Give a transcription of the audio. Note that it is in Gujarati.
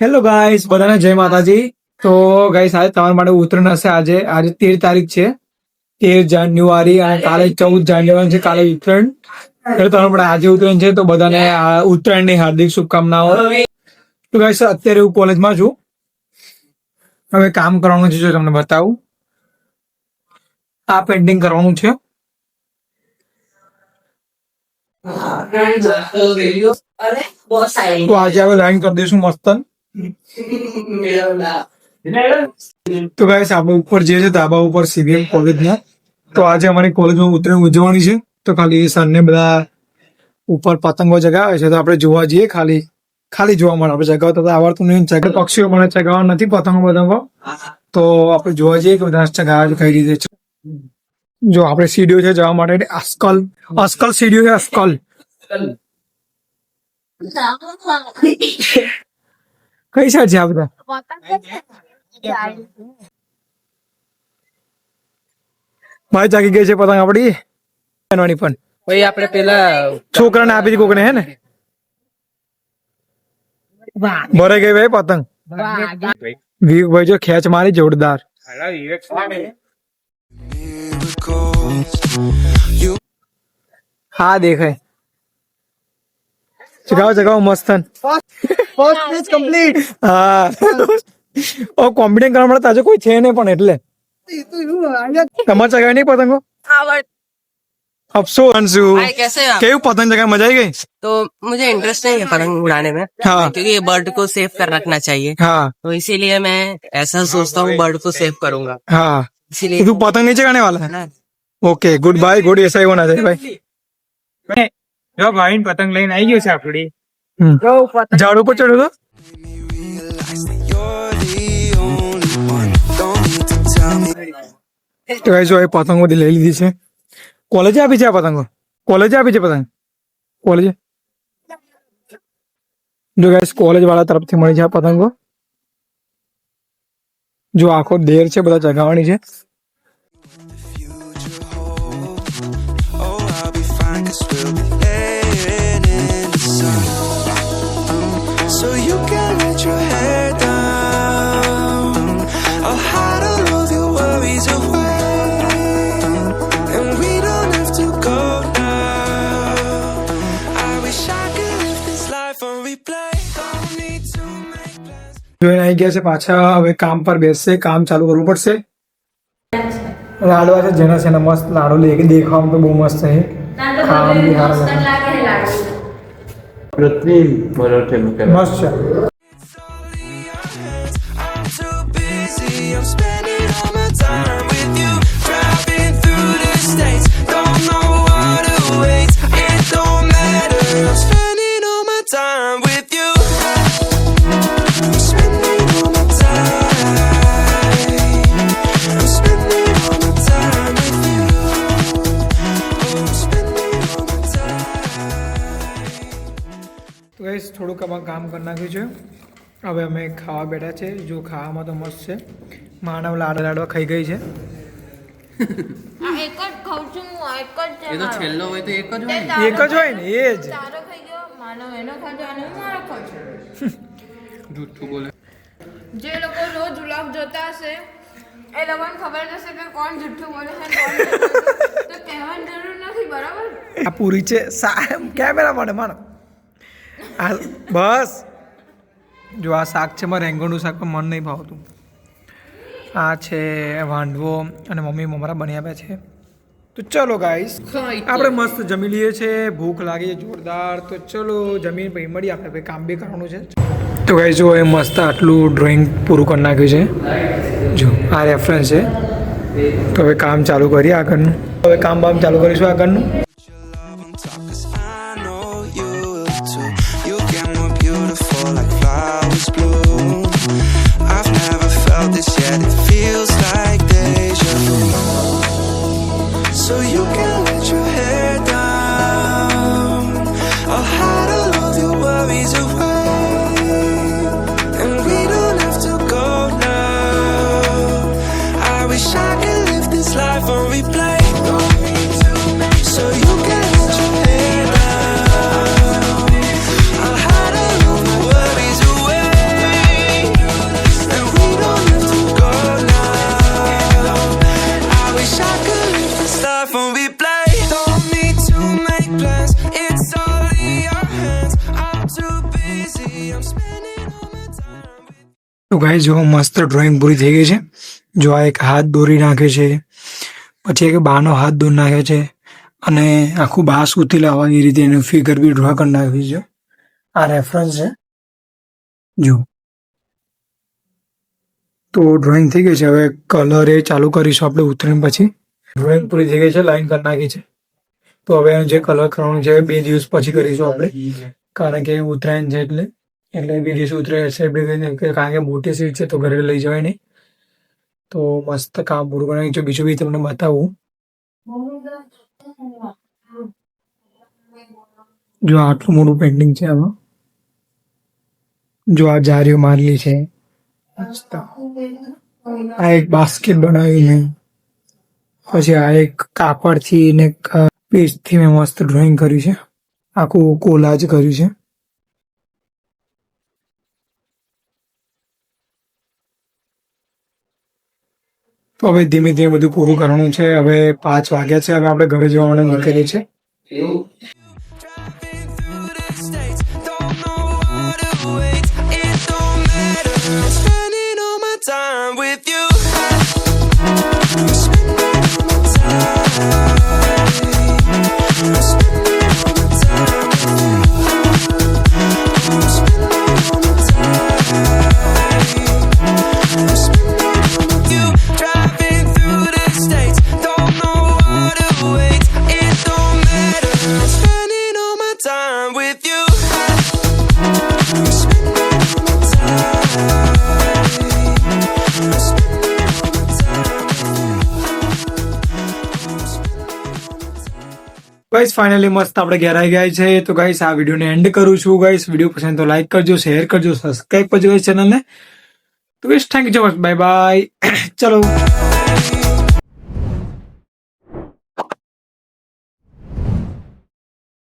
હેલો ગાઈસ બધાને જય માતાજી. તો ગાઈસ આજે તમારા માટે ઉત્તરાયણ હશે. આજે આજે તેર તારીખ છે. તેર જાન્યુઆરી અને કાલે ચૌદ જાન્યુઆરી છે કાલે ઉત્તરાયણ. એટલે તમારા માટે આજે ઉત્તરાયણ છે. તો બધાને ઉત્તરાયણની હાર્દિક શુભકામનાઓ. તો ગાઈસ અત્યારે હું કોલેજમાં છું. હવે કામ કરવાનું છે જો તમને બતાવું. આ પેન્ટિંગ કરવાનું છે. તો આજે હવે લાઈન કરી દઈશું મસ્તન. તો ગાઈસ આપણે ઉપર જે છે ધાબા ઉપર સીબીએમ કોલેજના તો આજે અમારી કોલેજમાં ઉત્તરાયણ ઉજવવાની છે. તો ખાલી સરને બધા ઉપર પતંગો ચગાવે છે. તો આપણે જોવા જઈએ ખાલી. ખાલી જોવા મળે. આપણે ચગાવતા તો આવડતું નહીં. ચગાવ પક્ષીઓ મને ચગાવવા નથી, પતંગો પતંગો. તો આપણે જોવા જઈએ કે બધા ચગાવે કઈ રીતે છે. જો આપણે સીડીઓ છે જવા માટે. અસ્કલ અસ્કલ સીડીઓ છે અસ્કલ કઈ સાઈડ છે આ બધા? ભાઈ જાગી ગઈ છે પતંગ આપડી. બનવાની પણ. ભાઈ આપણે પેલા છોકરાને આપી હતી કોકને હે ને? ભરાઈ ગઈ ભાઈ પતંગ. વિવેકભાઈ જો ખેંચ મારી જોરદાર. હા દેખાય. ચગાવો ચગાવો મસ્તન હા ઓ કોમ્બિનેશન કરવા માટે તાજો કોઈ છે નહીં પણ એટલે તમારે ચગાવી નહીં પતંગો અફસોસ અંશુ भाई कैसे हैं आप? કેવું પતંગ ચગાવી મજા આવી ગઈ तो मुझे इंटरेस्ट नहीं है पतंग उड़ाने में हाँ। क्योंकि ये बर्ड को सेव कर रखना चाहिए હા तो इसीलिए मैं ऐसा सोचता हूँ बर्ड को सेव करूंगा हाँ इसीलिए तू पतंग नहीं चगाने वाला है ना ओके गुड बाय गुड ऐसा ही होना चाहिए भाई જો ભાઈ પતંગ લઈને આવી ગયો છે આપડી ઝાડ ઉપર ચડ્યો તો તો ગાઈસ જો એ પતંગો બધી લઈ લીધી છે કોલેજે આપી છે આ પતંગો કોલેજે આપી છે પતંગ કોલેજે જો ગાઈસ કોલેજ વાળા તરફથી મળી છે આ પતંગો જો આખો દેર છે બધા ચગાવવાની છે જોઈને આવી ગયા છે પાછા હવે કામ પર બેસશે કામ ચાલુ કરવું પડશે. લાડવા છે જેના છે મસ્ત લાડુ લે દેખાવામાં તો બહુ મસ્ત છે. કામ બી સારા મસ્ત છે. I'm too busy. I'm spending all my time ગાઈશ થોડુંક કામ કરી નાખ્યું છે. હવે અમે ખાવા બેઠા છે. જો ખાવામાં તો મસ્ત છે. માનવ લાડવા લાડવા ખાઈ ગઈ છે. એક જ ખાઉં છું છેલ્લો હોય ને. એ જ. બોલે. જે લોકો રોજ વ્લોગ જોતા હશે એ લોકોને ખબર નશે કે કોણ જૂઠું બોલે જરૂર નથી બરાબર? પૂરી છે. કેમેરા માટે માણસ. આ બસ. જો આ શાક છે મારે રેંગણનું શાક પણ મન નહીં ભાવતું. આ છે વાંડવો અને મમ્મી મમરા બની આપ્યા છે. તો ચલો ગાઈસ આપણે મસ્ત જમી લઈએ છે. ભૂખ લાગી છે જોરદાર. તો ચલો જમીન પછી મળીએ આપણે ભાઈ કામ બી કરવાનું છે. તો ગાઈસ જો એ મસ્ત આટલું ડ્રોઈંગ પૂરું કરી નાખ્યું છે. જો, આ રેફરન્સ છે. તો હવે કામ ચાલુ કરીએ આગળનું. હવે કામ બામ ચાલુ કરીશું આગળનું. wish I could live this life on replay. So you can let your hair down. I'll hide all the worries away, and we don't have to go now. I wish I could live this life on replay. Don't need to make plans. It's all in your hands. I'm too busy. I'm spending all my time. તો ગાઈ જો મસ્ત ડ્રોઈંગ પૂરી થઈ જો આ એક હાથ દોરી નાખે છે, પછી એક બાનો હાથ દોરી નાખે છે, અને આખું બા સૂતી લાવવાની રીતે એનું ફિગર બી ડ્રો કરી નાખ્યું છે. આ રેફરન્સ છે. જો. તો ડ્રોઈંગ થઈ ગઈ છે. હવે કલર એ ચાલુ કરીશું આપણે ઉતરીને પછી. ડ્રોઈંગ પૂરી થઈ ગઈ છે લાઈન કરી નાખી છે. તો હવે જે કલર કરવાનું છે, બે દિવસ પછી કરીશું આપણે. કારણ કે ઉત્તરાયણ છે એટલે એટલે બે દિવસ ઉતરે છે કારણ કે મોટી સીટ છે, તો ઘરે લઈ જવાય નહીં. તો મસ્ત કામ પૂરું કરી નાખ્યું બીજું બી તમને બતાવું. જો આટલું મોટું પેન્ટિંગ છે આમાં. જો આ જારીઓ મારેલી છે. આ એક બાસ્કેટ બનાવી છે પછી આ એક કાપડથી ને પેજથી મેં મસ્ત ડ્રોઈંગ કર્યું છે. આખું કોલાજ કર્યું છે. તો હવે ધીમે ધીમે બધું પૂરું કરવાનું છે. હવે પાંચ વાગ્યા છે, હવે આપણે ઘરે જવા માટે નીકળીએ ગાઈસ ફાઇનલી મસ્ત આપણે ઘેરાઈ ગયા છે. તો ગાઈસ આ વિડીયોને એન્ડ કરું છું. ગાઈસ વીડિયો પસંદ તો લાઈક કરજો શેર કરજો સબસ્ક્રાઈબ કરજો ગાઈસ ચેનલને તો guys thank you so much bye bye ચલો.